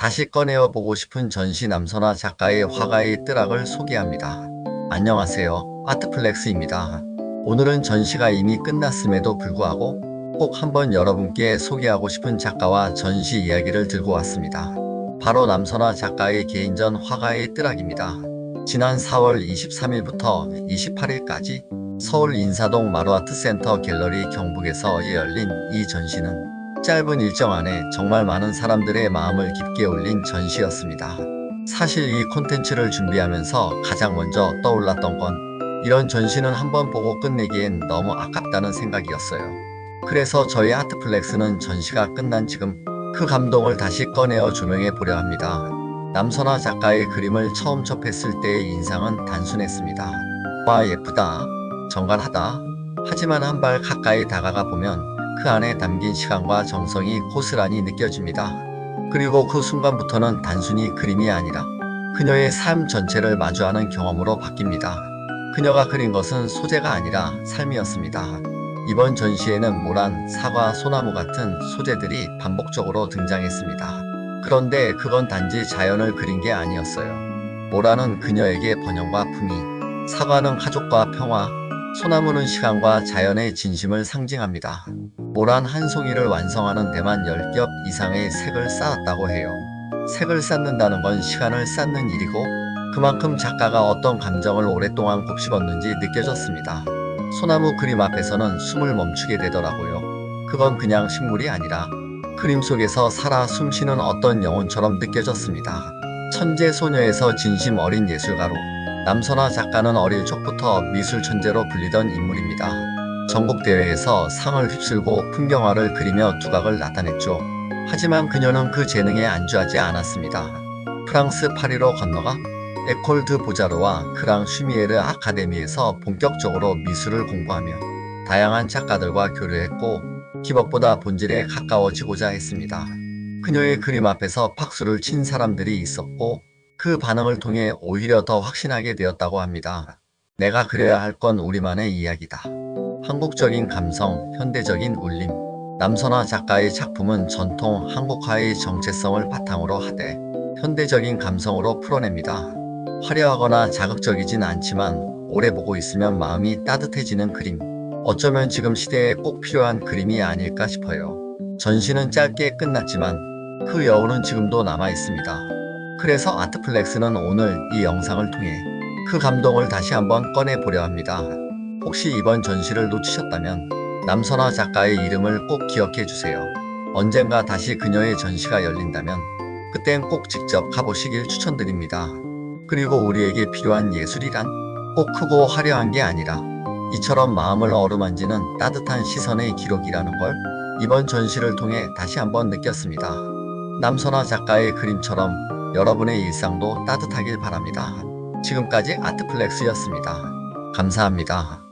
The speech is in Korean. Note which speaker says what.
Speaker 1: 다시 꺼내어 보고 싶은 전시 남선화 작가의 화가의 뜨락을 소개합니다. 안녕하세요. 아트플렉스입니다. 오늘은 전시가 이미 끝났음에도 불구하고 꼭 한번 여러분께 소개하고 싶은 작가와 전시 이야기를 들고 왔습니다. 바로 남선화 작가의 개인전 화가의 뜨락입니다. 지난 4월 23일부터 28일까지 서울 인사동 마루아트 센터 갤러리 경북에서 열린 이 전시는 짧은 일정 안에 정말 많은 사람들의 마음을 깊게 울린 전시였습니다. 사실 이 콘텐츠를 준비하면서 가장 먼저 떠올랐던 건 이런 전시는 한번 보고 끝내기엔 너무 아깝다는 생각이었어요. 그래서 저희 아트플렉스는 전시가 끝난 지금 그 감동을 다시 꺼내어 조명해 보려 합니다. 남선화 작가의 그림을 처음 접했을 때의 인상은 단순했습니다. 와 예쁘다. 정갈하다. 하지만 한 발 가까이 다가가 보면 그 안에 담긴 시간과 정성이 고스란히 느껴집니다. 그리고 그 순간부터는 단순히 그림이 아니라 그녀의 삶 전체를 마주하는 경험으로 바뀝니다. 그녀가 그린 것은 소재가 아니라 삶이었습니다. 이번 전시에는 모란, 사과, 소나무 같은 소재들이 반복적으로 등장했습니다. 그런데 그건 단지 자연을 그린 게 아니었어요. 모란은 그녀에게 번영과 품위, 사과는 가족과 평화, 소나무는 시간과 자연의 진심을 상징합니다. 모란 한 송이를 완성하는 데만 10겹 이상의 색을 쌓았다고 해요. 색을 쌓는다는 건 시간을 쌓는 일이고 그만큼 작가가 어떤 감정을 오랫동안 곱씹었는지 느껴졌습니다. 소나무 그림 앞에서는 숨을 멈추게 되더라고요. 그건 그냥 식물이 아니라 그림 속에서 살아 숨쉬는 어떤 영혼처럼 느껴졌습니다. 천재 소녀에서 진심 어린 예술가로 남선화 작가는 어릴 적부터 미술 천재로 불리던 인물입니다. 전국 대회에서 상을 휩쓸고 풍경화를 그리며 두각을 나타냈죠. 하지만 그녀는 그 재능에 안주하지 않았습니다. 프랑스 파리로 건너가 에콜 드 보자르와 크랑 슈미에르 아카데미에서 본격적으로 미술을 공부하며 다양한 작가들과 교류했고 기법보다 본질에 가까워지고자 했습니다. 그녀의 그림 앞에서 박수를 친 사람들이 있었고 그 반응을 통해 오히려 더 확신하게 되었다고 합니다. 내가 그려야 할 건 우리만의 이야기다. 한국적인 감성, 현대적인 울림. 남선화 작가의 작품은 전통 한국화의 정체성을 바탕으로 하되 현대적인 감성으로 풀어냅니다. 화려하거나 자극적이진 않지만 오래 보고 있으면 마음이 따뜻해지는 그림. 어쩌면 지금 시대에 꼭 필요한 그림이 아닐까 싶어요. 전시는 짧게 끝났지만 그 여운은 지금도 남아 있습니다. 그래서 아트플렉스는 오늘 이 영상을 통해 그 감동을 다시 한번 꺼내 보려 합니다. 혹시 이번 전시를 놓치셨다면 남선화 작가의 이름을 꼭 기억해 주세요. 언젠가 다시 그녀의 전시가 열린다면 그땐 꼭 직접 가보시길 추천드립니다. 그리고 우리에게 필요한 예술이란 꼭 크고 화려한 게 아니라 이처럼 마음을 어루만지는 따뜻한 시선의 기록이라는 걸 이번 전시를 통해 다시 한번 느꼈습니다. 남선화 작가의 그림처럼 여러분의 일상도 따뜻하길 바랍니다. 지금까지 아트플렉스였습니다. 감사합니다.